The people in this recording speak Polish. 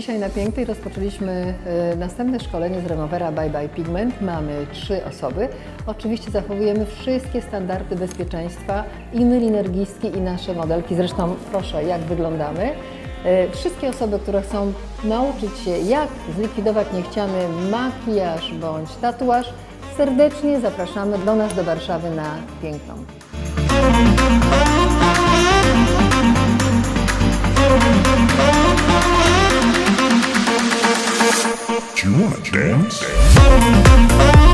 Dzisiaj na Pięknej rozpoczęliśmy e, następne szkolenie z Removera Bye Bye Pigment. Mamy trzy osoby. Oczywiście zachowujemy wszystkie standardy bezpieczeństwa i my linergistki i nasze modelki. Zresztą proszę, jak wyglądamy. E, Wszystkie osoby, które chcą nauczyć się, jak zlikwidować niechciany makijaż bądź tatuaż, serdecznie zapraszamy do nas do Warszawy na Piękną. Dance. dance.